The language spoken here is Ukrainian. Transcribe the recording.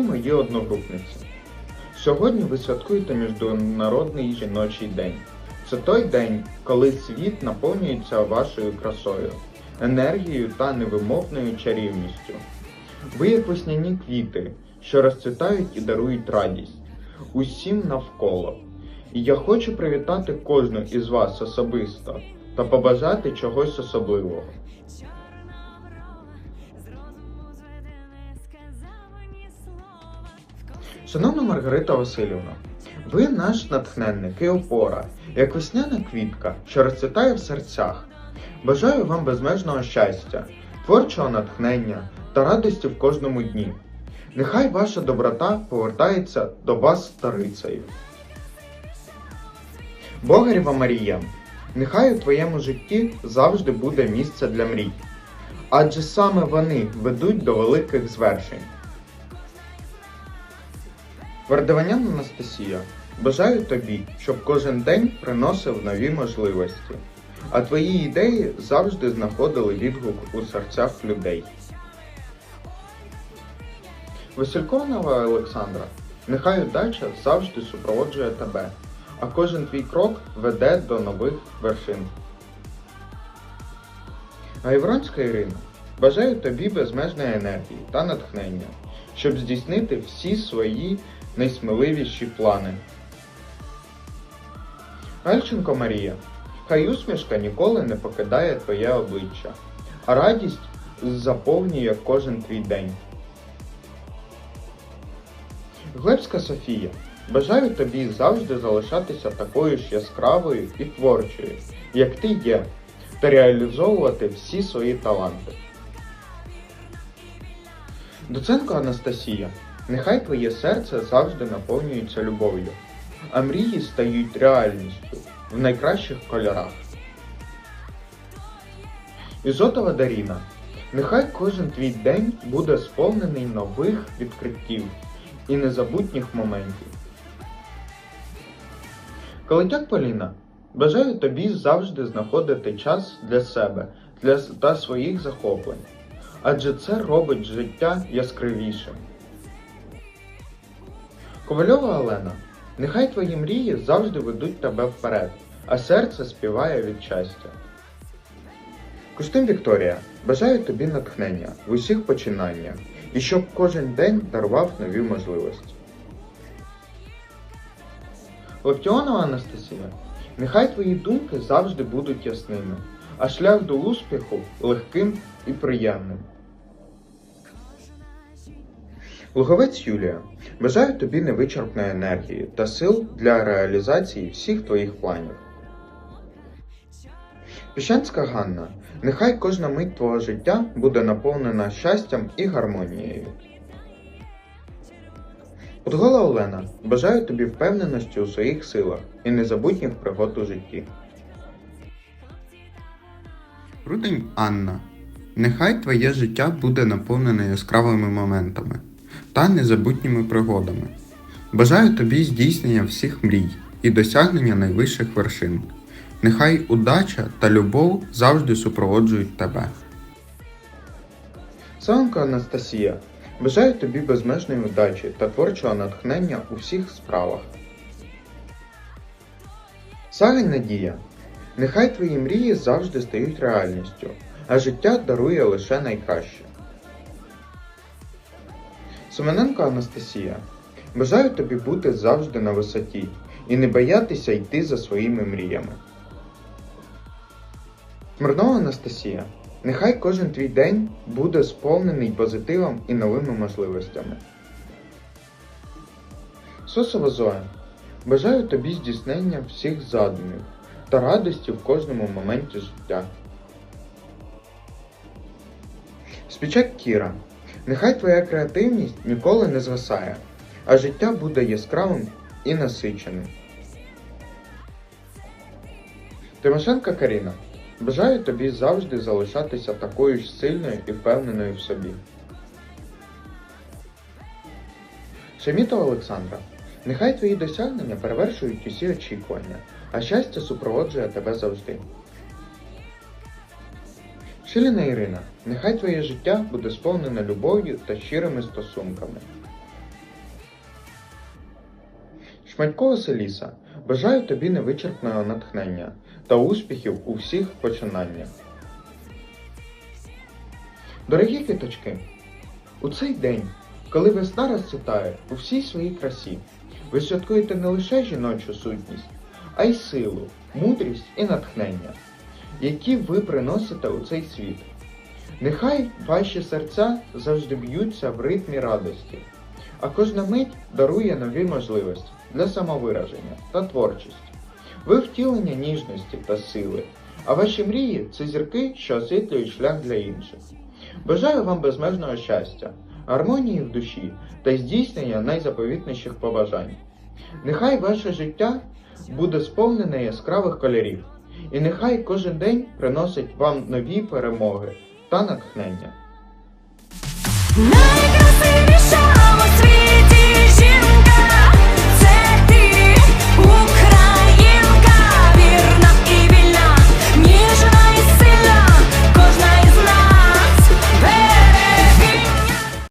Дорогі мої одногрупниці, сьогодні ви святкуєте Міжнародний жіночий день. Це той день, коли світ наповнюється вашою красою, енергією та невимовною чарівністю. Ви як весняні квіти, що розцвітають і дарують радість усім навколо. І я хочу привітати кожну із вас особисто та побажати чогось особливого. Шановна Маргарита Васильівна, ви наш натхненник і опора, як весняна квітка, що розцвітає в серцях. Бажаю вам безмежного щастя, творчого натхнення та радості в кожному дні. Нехай ваша доброта повертається до вас старицею. Богарєва Марія, нехай у твоєму житті завжди буде місце для мрій, адже саме вони ведуть до великих звершень. Вардаванян Анастасія, бажаю тобі, щоб кожен день приносив нові можливості, а твої ідеї завжди знаходили відгук у серцях людей. Василькова Олександра, нехай удача завжди супроводжує тебе, а кожен твій крок веде до нових вершин. Гайвронська Ірина, бажаю тобі безмежної енергії та натхнення, щоб здійснити всі свої найсміливіші плани. Гальченко Марія, хай усмішка ніколи не покидає твоє обличчя, а радість заповнює кожен твій день. Глебська Софія, бажаю тобі завжди залишатися такою ж яскравою і творчою, як ти є, та реалізовувати всі свої таланти. Доценко Анастасія, нехай твоє серце завжди наповнюється любов'ю, а мрії стають реальністю в найкращих кольорах. Ізотова Даріна, нехай кожен твій день буде сповнений нових відкриттів і незабутніх моментів. Колетяк Поліна, бажаю тобі завжди знаходити час для себе для, та своїх захоплень, адже це робить життя яскравішим. Ковальова Олена, нехай твої мрії завжди ведуть тебе вперед, а серце співає від щастя. Костюм Вікторія, бажаю тобі натхнення в усіх починаннях і щоб кожен день дарував нові можливості. Локтіонова Анастасія, нехай твої думки завжди будуть ясними, а шлях до успіху легким і приємним. Луговець Юлія, бажаю тобі невичерпної енергії та сил для реалізації всіх твоїх планів. Піщанська Ганна, нехай кожна мить твого життя буде наповнена щастям і гармонією. Подгола Олена, бажаю тобі впевненості у своїх силах і незабутніх пригод у житті. Рудень Анна, нехай твоє життя буде наповнене яскравими моментами та незабутніми пригодами. Бажаю тобі здійснення всіх мрій і досягнення найвищих вершин. Нехай удача та любов завжди супроводжують тебе. Сонка Анастасія, бажаю тобі безмежної удачі та творчого натхнення у всіх справах. Сагань Надія, нехай твої мрії завжди стають реальністю, а життя дарує лише найкраще. Семененко Анастасія, бажаю тобі бути завжди на висоті і не боятися йти за своїми мріями. Смирнова Анастасія, нехай кожен твій день буде сповнений позитивом і новими можливостями. Сосова Зоя, бажаю тобі здійснення всіх задумів та радості в кожному моменті життя. Спічак Кіра, нехай твоя креативність ніколи не згасає, а життя буде яскравим і насиченим. Тимошенка Каріна, бажаю тобі завжди залишатися такою ж сильною і впевненою в собі. Шемітова Олександра, нехай твої досягнення перевершують усі очікування, а щастя супроводжує тебе завжди. Шиліна Ірина, нехай твоє життя буде сповнене любов'ю та щирими стосунками. Шматькова Селіса, бажаю тобі невичерпного натхнення та успіхів у всіх починаннях. Дорогі квіточки, у цей день, коли весна розцвітає у всій своїй красі, ви святкуєте не лише жіночу сутність, а й силу, мудрість і натхнення які ви приносите у цей світ. Нехай ваші серця завжди б'ються в ритмі радості, а кожна мить дарує нові можливості для самовираження та творчості. Ви втілення ніжності та сили, а ваші мрії це зірки, що освітлюють шлях для інших. Бажаю вам безмежного щастя, гармонії в душі та здійснення найзаповітніших побажань. Нехай ваше життя буде сповнене яскравих кольорів, і нехай кожен день приносить вам нові перемоги та натхнення. Найкрасивіша